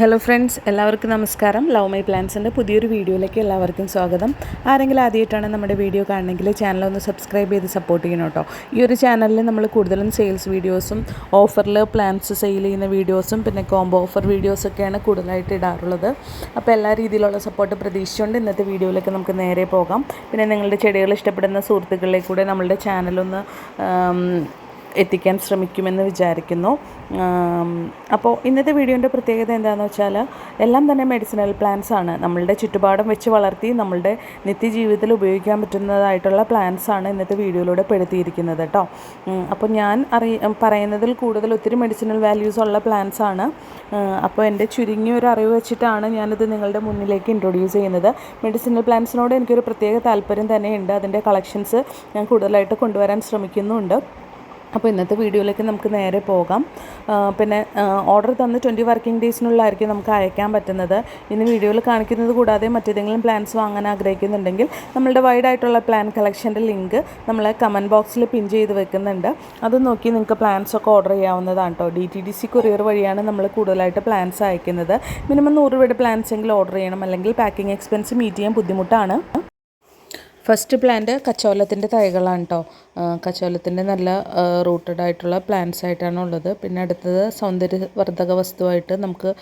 Hello friends എല്ലാവർക്കും നമസ്കാരം. Love my പ്ലാൻസിന്റെ പുതിയൊരു വീഡിയോയിലേക്ക് എല്ലാവർക്കും സ്വാഗതം. ആരെങ്കിലും ആദ്യമായിട്ടാണ് നമ്മുടെ വീഡിയോ കാണണമെങ്കിൽ ചാനൽ ഒന്ന് സബ്സ്ക്രൈബ് ചെയ്ത് സപ്പോർട്ട് ചെയ്യണം കേട്ടോ. ഈ ഒരു ചാനലിൽ നമ്മൾ കൂടുതലും സെയിൽസ് വീഡിയോസും ഓഫറിൽ പ്ലാൻസ് സെയിൽ ചെയ്യുന്ന വീഡിയോസും പിന്നെ കോംബോ ഓഫർ വീഡിയോസൊക്കെയാണ് കൂടുതലായിട്ട് ഇടാറുള്ളത്. അപ്പോൾ എല്ലാ രീതിയിലുള്ള സപ്പോർട്ട് പ്രതീക്ഷിച്ചുകൊണ്ട് ഇന്നത്തെ വീഡിയോയിലേക്ക് നമുക്ക് നേരെ പോകാം. പിന്നെ നിങ്ങളുടെ ചെടികൾ ഇഷ്ടപ്പെടുന്ന സുഹൃത്തുക്കളിലേക്കൂടെ നമ്മളുടെ ചാനലൊന്ന് എത്തിക്കാൻ ശ്രമിക്കുമെന്ന് വിചാരിക്കുന്നു. അപ്പോൾ ഇന്നത്തെ വീഡിയോന്റെ പ്രത്യേകത എന്താണെന്ന് വെച്ചാൽ എല്ലാം തന്നെ മെഡിസിനൽ പ്ലാന്റ്സ് ആണ്. നമ്മളുടെ ചുറ്റുപാടും വെച്ച് വളർത്തി നമ്മളുടെ നിത്യജീവിതത്തിൽ ഉപയോഗിക്കാൻ പറ്റുന്നതായിട്ടുള്ള പ്ലാന്റ്സ് ആണ് ഇന്നത്തെ വീഡിയോയിലൂടെ പെടുത്തിയിരിക്കുന്നത് കേട്ടോ. അപ്പോൾ ഞാൻ അറിയ പറയുന്നതിൽ കൂടുതൽ ഒത്തിരി മെഡിസിനൽ വാല്യൂസ് ഉള്ള പ്ലാന്റ്സ് ആണ്. അപ്പോൾ എന്റെ ചുരുങ്ങിയ ഒരു അറിവ് വെച്ചിട്ടാണ് ഞാനിത് നിങ്ങളുടെ മുന്നിലേക്ക് ഇൻട്രൊഡ്യൂസ് ചെയ്യുന്നത്. മെഡിസിനൽ പ്ലാന്റ്സിനോട് എനിക്കൊരു പ്രത്യേക താല്പര്യം തന്നെയുണ്ട്. അതിന്റെ കളക്ഷൻസ് ഞാൻ കൂടുതലായിട്ട് കൊണ്ടുവരാൻ ശ്രമിക്കുന്നുണ്ട്. അപ്പോൾ ഇന്നത്തെ വീഡിയോയിലേക്ക് നമുക്ക് നേരെ പോകാം. പിന്നെ ഓർഡർ തന്ന് ട്വന്റി വർക്കിംഗ് ഡേയ്സിനുള്ളിലായിരിക്കും നമുക്ക് അയക്കാൻ പറ്റുന്നത്. ഇന്ന് വീഡിയോയിൽ കാണിക്കുന്നത് കൂടാതെ മറ്റേതെങ്കിലും പ്ലാൻസ് വാങ്ങാൻ ആഗ്രഹിക്കുന്നുണ്ടെങ്കിൽ നമ്മളുടെ വൈഡ് ആയിട്ടുള്ള പ്ലാൻ കളക്ഷന്റെ ലിങ്ക് നമ്മൾ കമന്റ് ബോക്സിൽ പിൻ ചെയ്ത് വെക്കുന്നുണ്ട്. അത് നോക്കി നിങ്ങൾക്ക് പ്ലാൻസ് ഒക്കെ ഓർഡർ ചെയ്യാവുന്നതാണ് കേട്ടോ D T D C courier വഴിയാണ് നമ്മൾ കൂടുതലായിട്ട് പ്ലാൻസ് അയക്കുന്നത്. മിനിമം നൂറ് രൂപയുടെ പ്ലാൻസ് എങ്കിലും ഓർഡർ ചെയ്യണം. അല്ലെങ്കിൽ പാക്കിംഗ് എക്സ്പെൻസ് മീറ്റ് ചെയ്യാൻ ബുദ്ധിമുട്ടാണ്. ഫസ്റ്റ് പ്ലാന്റ് കച്ചോലത്തിന്റെ തൈകളാണ് കേട്ടോ കച്ചോലത്തിന്റെ നല്ല റൂട്ടഡ് ആയിട്ടുള്ള പ്ലാന്റ്സ് ആയിട്ടാണ് ഉള്ളത്. പിന്നെ അടുത്തത് സൗന്ദര്യവർദ്ധക വസ്തുവായിട്ട് നമുക്ക്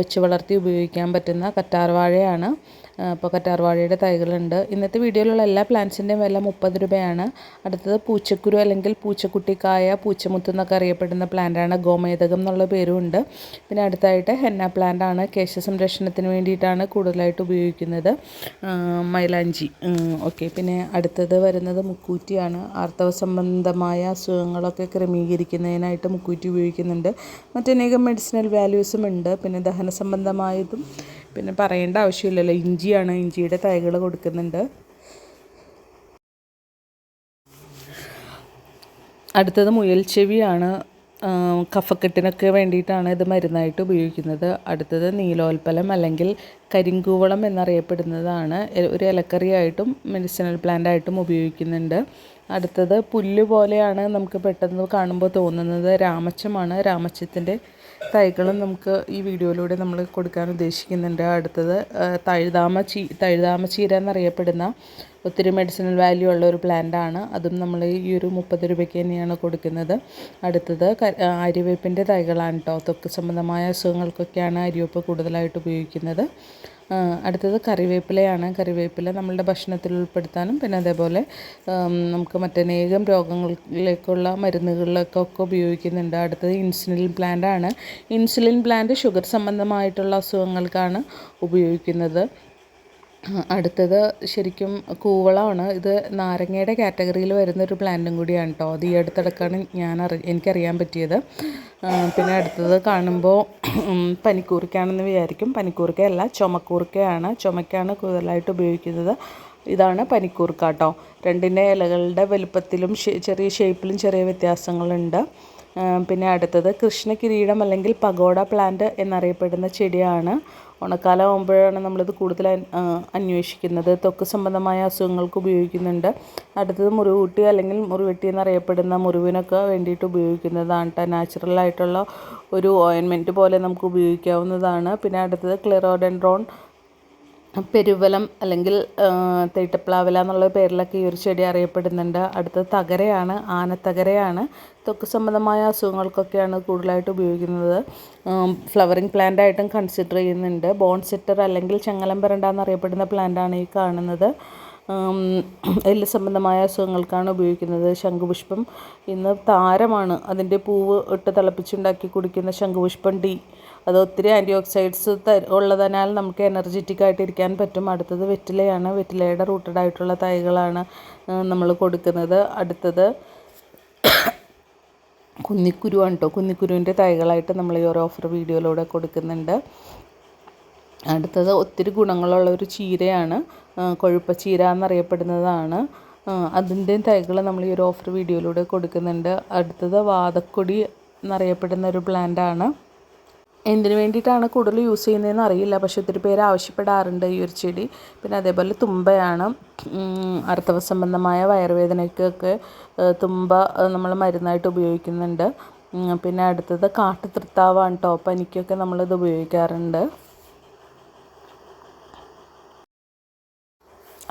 വെച്ച് വളർത്തി ഉപയോഗിക്കാൻ പറ്റുന്ന കറ്റാർവാഴയാണ്. അപ്പോൾ കറ്റാർവാഴയുടെ തൈകളുണ്ട്. ഇന്നത്തെ വീഡിയോയിലുള്ള എല്ലാ പ്ലാന്റ്സിന്റെയും വില മുപ്പത് രൂപയാണ്. അടുത്തത് പൂച്ചക്കുരു അല്ലെങ്കിൽ പൂച്ചക്കുട്ടിക്കായ പൂച്ചമുത്ത് എന്നൊക്കെ അറിയപ്പെടുന്ന പ്ലാന്റാണ് ഗോമേതകം എന്നുള്ള പേരുമുണ്ട് പിന്നെ അടുത്തായിട്ട് ഹെന്ന പ്ലാന്റ് ആണ് കേശ സംരക്ഷണത്തിന് വേണ്ടിയിട്ടാണ് കൂടുതലായിട്ട് ഉപയോഗിക്കുന്നത്. മൈലാഞ്ചി. ഓക്കെ പിന്നെ അടുത്തത് വരുന്നത് മുക്കൂറ്റിയാണ്. ആർത്തവ സംബന്ധമായ അസുഖങ്ങളൊക്കെ ക്രമീകരിക്കുന്നതിനായിട്ട് മുക്കൂറ്റി ഉപയോഗിക്കുന്നുണ്ട്. മറ്റനേകം മെഡിസിനൽ വാല്യൂസും ഉണ്ട്. പിന്നെ ദഹന സംബന്ധമായതും പിന്നെ പറയേണ്ട ആവശ്യമില്ലല്ലോ. ഇഞ്ചിയാണ് ഇഞ്ചിയുടെ തൈകൾ കൊടുക്കുന്നുണ്ട്. അടുത്തത് മുയൽ ചെവിയാണ്. കഫക്കെട്ടിനൊക്കെ വേണ്ടിയിട്ടാണ് ഇത് മരുന്നായിട്ട് ഉപയോഗിക്കുന്നത്. അടുത്തത് നീലോൽപ്പലം അല്ലെങ്കിൽ കരിങ്കൂവളം എന്നറിയപ്പെടുന്നതാണ്. ഒരു ഇലക്കറിയായിട്ടും മെഡിസിനൽ പ്ലാന്റ് ആയിട്ടും ഉപയോഗിക്കുന്നുണ്ട്. അടുത്തത് പുല്ല് പോലെയാണ് നമുക്ക് പെട്ടെന്ന് കാണുമ്പോൾ തോന്നുന്നത്. രാമച്ചമാണ്. രാമച്ചത്തിന്റെ തൈകളും നമുക്ക് ഈ വീഡിയോയിലൂടെ നമ്മൾ കൊടുക്കാൻ ഉദ്ദേശിക്കുന്നുണ്ട്. അടുത്തത് തഴുതാമ ചീ തഴുതാമ ചീര എന്നറിയപ്പെടുന്ന ഒത്തിരി മെഡിസിനൽ വാല്യൂ ഉള്ള ഒരു പ്ലാന്റ് ആണ്. അതും നമ്മൾ ഈ ഒരു മുപ്പത് രൂപയ്ക്ക് തന്നെയാണ് കൊടുക്കുന്നത്. അടുത്തത് അരിവേപ്പിന്റെ തൈകളാണ് കേട്ടോ ത്വക്ക് സംബന്ധമായ അസുഖങ്ങൾക്കൊക്കെയാണ് അരിവേപ്പ് കൂടുതലായിട്ട് ഉപയോഗിക്കുന്നത്. അടുത്തത് കറിവേപ്പിലയാണ്. കറിവേപ്പില നമ്മളുടെ ഭക്ഷണത്തിൽ ഉൾപ്പെടുത്താനും പിന്നെ അതേപോലെ നമുക്ക് മറ്റനേകം രോഗങ്ങളിലേക്കുള്ള മരുന്നുകളിലൊക്കെ ഒക്കെ ഉപയോഗിക്കുന്നുണ്ട്. അടുത്തത് ഇൻസുലിൻ പ്ലാന്റ് ആണ്. ഇൻസുലിൻ പ്ലാന്റ് ഷുഗർ സംബന്ധമായിട്ടുള്ള അസുഖങ്ങൾക്കാണ് ഉപയോഗിക്കുന്നത്. അടുത്തത് ശരിക്കും കൂവളമാണ്. ഇത് നാരങ്ങയുടെ കാറ്റഗറിയിൽ വരുന്ന ഒരു പ്ലാന്റും കൂടിയാണ് കേട്ടോ അത് ഈ അടുത്തിടക്കാണ് ഞാൻ അറി എനിക്കറിയാൻ പറ്റിയത്. പിന്നെ അടുത്തത് കാണുമ്പോൾ പനിക്കൂർക്കയാണെന്ന് വിചാരിക്കും. പനിക്കൂർക്കയല്ല ചുമക്കൂർക്കയാണ്. ചുമക്കാണ് കൂടുതലായിട്ട് ഉപയോഗിക്കുന്നത്. ഇതാണ് പനിക്കൂർക്ക കേട്ടോ രണ്ടിന്റെ ഇലകളുടെ വലുപ്പത്തിലും ചെറിയ ഷേപ്പിലും ചെറിയ വ്യത്യാസങ്ങളുണ്ട്. പിന്നെ അടുത്തത് കൃഷ്ണ കിരീടം അല്ലെങ്കിൽ പഗോഡ പ്ലാന്റ് എന്നറിയപ്പെടുന്ന ചെടിയാണ്. ഓണക്കാലം ആകുമ്പോഴാണ് നമ്മളിത് കൂടുതൽ അന്വേഷിക്കുന്നത്. ത്വക്ക് സംബന്ധമായ അസുഖങ്ങൾക്ക് ഉപയോഗിക്കുന്നുണ്ട്. അടുത്തത് മുറിവുട്ടി അല്ലെങ്കിൽ മുറിവെട്ടി എന്നറിയപ്പെടുന്ന മുറിവിനൊക്കെ വേണ്ടിയിട്ട് ഉപയോഗിക്കുന്നതാണ് നാച്ചുറൽ ആയിട്ടുള്ള ഒരു ഓയിൻമെന്റ് പോലെ നമുക്ക് ഉപയോഗിക്കാവുന്നതാണ്. പിന്നെ അടുത്തത് ക്ലിറോഡെൻഡ്രോൺ പെരുവലം അല്ലെങ്കിൽ തേട്ടപ്ലാവില എന്നുള്ള പേരിലൊക്കെ ഈ ഒരു ചെടി അറിയപ്പെടുന്നുണ്ട്. അടുത്ത തകരയാണ് ആനത്തകരയാണ്. ത്വക്ക് സംബന്ധമായ അസുഖങ്ങൾക്കൊക്കെയാണ് കൂടുതലായിട്ട് ഉപയോഗിക്കുന്നത്. ഫ്ലവറിങ് പ്ലാന്റ് ആയിട്ടും കൺസിഡർ ചെയ്യുന്നുണ്ട്. ബോൺ സെറ്റർ അല്ലെങ്കിൽ ചെങ്ങലം പെരണ്ട എന്നറിയപ്പെടുന്ന പ്ലാന്റാണ് ഈ കാണുന്നത്. എല്ല് സംബന്ധമായ അസുഖങ്ങൾക്കാണ് ഉപയോഗിക്കുന്നത്. ശംഖുപുഷ്പം ഇന്ന് താരമാണ്. അതിന്റെ പൂവ് ഇട്ട് തിളപ്പിച്ചുണ്ടാക്കി കുടിക്കുന്ന ശംഖുപുഷ്പം ടീ അത് ഒത്തിരി ആന്റി ഓക്സൈഡ്സ് ഉള്ളതിനാൽ നമുക്ക് എനർജറ്റിക് ആയിട്ടിരിക്കാൻ പറ്റും. അടുത്തത് വെറ്റിലയാണ്. വെറ്റിലയുടെ റൂട്ടഡ് ആയിട്ടുള്ള തൈകളാണ് നമ്മൾ കൊടുക്കുന്നത്. അടുത്തത് കുന്നിക്കുരുവാണ് കേട്ടോ കുന്നിക്കുരുവിന്റെ തൈകളായിട്ട് നമ്മൾ ഈ ഒരു ഓഫർ വീഡിയോയിലൂടെ കൊടുക്കുന്നുണ്ട്. അടുത്തത് ഒത്തിരി ഗുണങ്ങളുള്ള ഒരു ചീരയാണ്. ആ, കൊഴുപ്പ ചീര എന്നറിയപ്പെടുന്നതാണ്. അതിന്റെയും തൈകൾ നമ്മൾ ഈ ഒരു ഓഫർ വീഡിയോയിലൂടെ കൊടുക്കുന്നുണ്ട്. അടുത്തത് വാതക്കൊടി എന്നറിയപ്പെടുന്ന ഒരു പ്ലാന്റ് ആണ്. എന്തിനു വേണ്ടിയിട്ടാണ് കൂടുതൽ യൂസ് ചെയ്യുന്നതെന്ന് അറിയില്ല. പക്ഷേ ഒത്തിരി പേര് ആവശ്യപ്പെടാറുണ്ട് ഈ ഒരു ചെടി. പിന്നെ അതേപോലെ തുമ്പയാണ്. അർത്ഥവ സംബന്ധമായ വയറുവേദനയ്ക്കൊക്കെ തുമ്പ നമ്മൾ മരുന്നായിട്ട് ഉപയോഗിക്കുന്നുണ്ട്. പിന്നെ അടുത്തത് കാട്ടുതൃത്താവാണ്. കേട്ടോ പനിക്കൊക്കെ നമ്മളിത് ഉപയോഗിക്കാറുണ്ട്.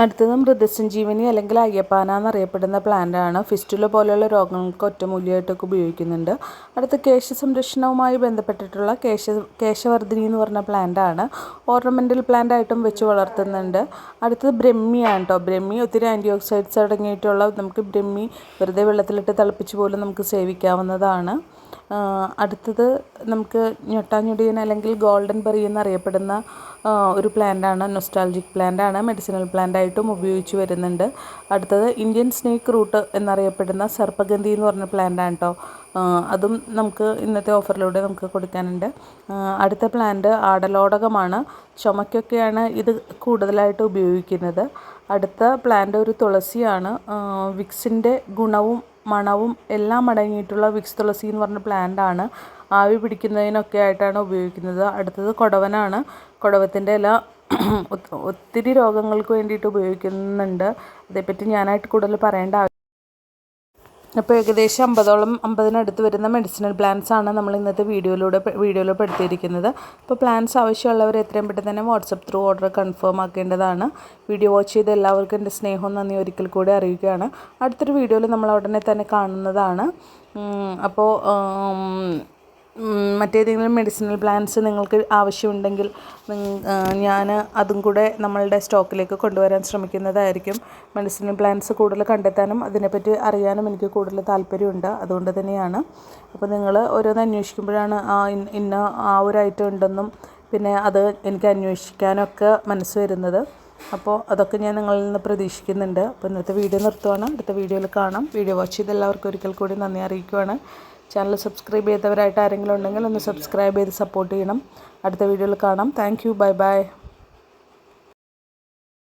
അടുത്തത് മൃതസഞ്ജീവനി അല്ലെങ്കിൽ അയ്യപ്പാന എന്നറിയപ്പെടുന്ന പ്ലാന്റ് ആണ്. ഫിസ്റ്റുല പോലെയുള്ള രോഗങ്ങൾക്ക് ഒറ്റമൂലിയായിട്ടൊക്കെ ഉപയോഗിക്കുന്നുണ്ട്. അടുത്ത കേശ സംരക്ഷണവുമായി ബന്ധപ്പെട്ടിട്ടുള്ള കേശ കേശവർദ്ധിനി എന്ന് പറഞ്ഞ പ്ലാന്റ് ആണ്. ഓർണമെന്റൽ പ്ലാന്റ് ആയിട്ടും വെച്ച് വളർത്തുന്നുണ്ട്. അടുത്തത് ബ്രഹ്മിയാണ് കേട്ടോ ബ്രഹ്മി ഒത്തിരി ആന്റി ഓക്സൈഡ്സ് അടങ്ങിയിട്ടുള്ള നമുക്ക് ബ്രഹ്മി വെറുതെ വെള്ളത്തിലിട്ട് തിളപ്പിച്ച് പോലും നമുക്ക് സേവിക്കാവുന്നതാണ്. അടുത്തത് നമുക്ക് ഞൊട്ടാഞ്ഞൊടിയൻ അല്ലെങ്കിൽ ഗോൾഡൻ ബെറി എന്നറിയപ്പെടുന്ന ഒരു പ്ലാന്റാണ്. നൊസ്റ്റാൾജിക് പ്ലാന്റാണ് മെഡിസിനൽ പ്ലാന്റായിട്ടും ഉപയോഗിച്ച് വരുന്നുണ്ട്. അടുത്തത് ഇന്ത്യൻ സ്നേക്ക് റൂട്ട് എന്നറിയപ്പെടുന്ന സർപ്പഗന്ധി എന്ന് പറഞ്ഞ പ്ലാന്റാണ് കേട്ടോ അതും നമുക്ക് ഇന്നത്തെ ഓഫറിലൂടെ നമുക്ക് കൊടുക്കാനുണ്ട്. അടുത്ത പ്ലാന്റ് ആടലോടകമാണ്. ചുമക്കൊക്കെയാണ് ഇത് കൂടുതലായിട്ട് ഉപയോഗിക്കുന്നത്. അടുത്ത പ്ലാന്റ് ഒരു തുളസിയാണ്. വിക്സിന്റെ ഗുണവും മണവും എല്ലാം അടങ്ങിയിട്ടുള്ള വിക്സ് തുളസി എന്ന് പറഞ്ഞ പ്ലാന്റ് ആണ്. ആവി പിടിക്കുന്നതിനൊക്കെ ആയിട്ടാണ് ഉപയോഗിക്കുന്നത്. അടുത്തത് കൊടവനാണ്. കൊടവത്തിന്റെ ഇല ഒത്തിരി രോഗങ്ങൾക്ക് വേണ്ടിയിട്ട് ഉപയോഗിക്കുന്നുണ്ട്. അതേപ്പറ്റി ഞാനായിട്ട് കൂടുതൽ പറയേണ്ട അപ്പോൾ ഏകദേശം അമ്പതോളം അമ്പതിനടുത്ത് വരുന്ന മെഡിസിനൽ പ്ലാന്റ്സ് ആണ് നമ്മൾ ഇന്നത്തെ വീഡിയോയിലൂടെ വീഡിയോയിൽ പെടുത്തിയിരിക്കുന്നത്. അപ്പോൾ പ്ലാന്റ്സ് ആവശ്യമുള്ളവർ എത്രയും പെട്ടെന്ന് തന്നെ വാട്സപ്പ് ത്രൂ ഓർഡർ കൺഫേം ആക്കേണ്ടതാണ്. വീഡിയോ വാച്ച് ചെയ്ത എല്ലാവർക്കും എന്റെ സ്നേഹവും നന്ദി ഒരിക്കൽ കൂടി അറിയിക്കുകയാണ്. അടുത്തൊരു വീഡിയോയിൽ നമ്മൾ ഉടനെ തന്നെ കാണുന്നതാണ്. അപ്പോൾ മറ്റേതെങ്കിലും മെഡിസിനൽ പ്ലാന്റ്സ് നിങ്ങൾക്ക് ആവശ്യമുണ്ടെങ്കിൽ ഞാൻ അതും കൂടെ നമ്മളുടെ സ്റ്റോക്കിലേക്ക് കൊണ്ടുവരാൻ ശ്രമിക്കുന്നതായിരിക്കും. മെഡിസിനൽ പ്ലാന്റ്സ് കൂടുതൽ കണ്ടെത്താനും അതിനെപ്പറ്റി അറിയാനും എനിക്ക് കൂടുതൽ താല്പര്യമുണ്ട്. അതുകൊണ്ട് തന്നെയാണ്. അപ്പോൾ നിങ്ങൾ ഓരോന്ന് അന്വേഷിക്കുമ്പോഴാണ് ആ ഇന്ന ആ ഒരു ഐറ്റം ഉണ്ടെന്നും പിന്നെ അത് എനിക്ക് അന്വേഷിക്കാനൊക്കെ മനസ്സ് വരുന്നത്. അപ്പോൾ അതൊക്കെ ഞാൻ നിങ്ങളിൽ നിന്ന് പ്രതീക്ഷിക്കുന്നുണ്ട്. അപ്പോൾ ഇന്നത്തെ വീഡിയോ നിർത്തുവാണ്. അടുത്ത വീഡിയോയിൽ കാണാം. വീഡിയോ വാച്ച് ചെയ്ത് എല്ലാവർക്കും ഒരിക്കൽ കൂടി നന്ദി അറിയിക്കുവാണ്. ചാനൽ സബ്സ്ക്രൈബ് ചെയ്തവരായിട്ട് ആരെങ്കിലും ഉണ്ടെങ്കിൽ ഒന്ന് സബ്സ്ക്രൈബ് ചെയ്ത് സപ്പോർട്ട് ചെയ്യണം. അടുത്ത വീഡിയോയിൽ കാണാം. Thank bye bye